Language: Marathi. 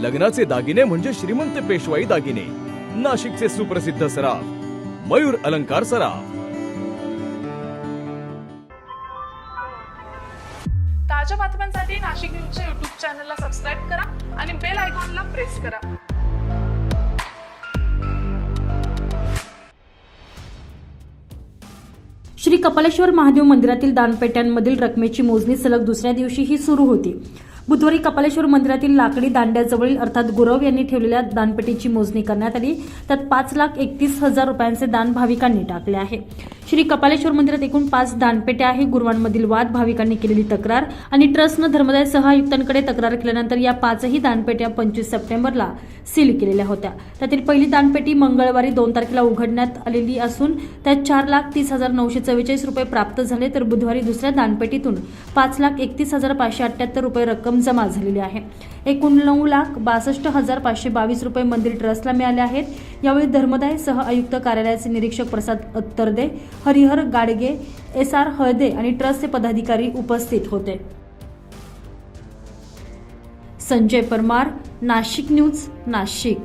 लग्नाचे दागिने म्हणजे श्रीमंत पेशवाई दागिने. नाशिकचे सुप्रसिद्ध सराफ मयूर अलंकार सराफ. ताज्या बातम्यांसाठी नाशिक न्यूजच्या युट्यूब चॅनलला सबस्क्राईब करा आणि बेल आयकॉनला प्रेस करा. श्री कपालेश्वर महादेव मंदिरातील दानपेट्यांमधील रकमेची मोजणी सलग दुसऱ्या दिवशीही सुरू होती. बुधवारी कपालेश्वर मंदिरातील लाकडी दांड्याजवळील अर्थात गुरव यांनी ठेवलेल्या दानपेटीची मोजणी करण्यात आली. त्यात पाच लाख एकतीस हजार रुपयांचे दान भाविकांनी टाकले आहे. श्री कपालेश्वर मंदिरात एकूण पाच दानपेट्या आहे. गुरुवांमधील वाद भाविकांनी केलेली तक्रार आणि ट्रस्टनं धर्मदाय सहआयुक्तांकडे तक्रार केल्यानंतर या पाचही दानपेट्या पंचवीस सप्टेंबरला सील केलेल्या होत्या. त्यातील पहिली दानपेटी मंगळवारी दोन तारखेला उघडण्यात आलेली असून त्यात चार लाख तीस हजार नऊशे चव्वेचाळीस रुपये प्राप्त झाले तर बुधवारी दुसऱ्या दानपेटीतून पाच लाख एकतीस हजार पाचशे अठ्ठ्याहत्तर रुपये रक्कम जमा झालेली आहे. एकूण नऊ लाख बासष्ट हजार पाचशे बावीस रुपये मंदिर ट्रस्टला मिळाले आहेत. यावेळी धर्मदाय सह आयुक्त कार्यालयाचे निरीक्षक प्रसाद अत्तरदे हरिहर गाडगे एस आर हळदे आणि ट्रस्टचे पदाधिकारी उपस्थित होते. संजय परमार नाशिक न्यूज नाशिक.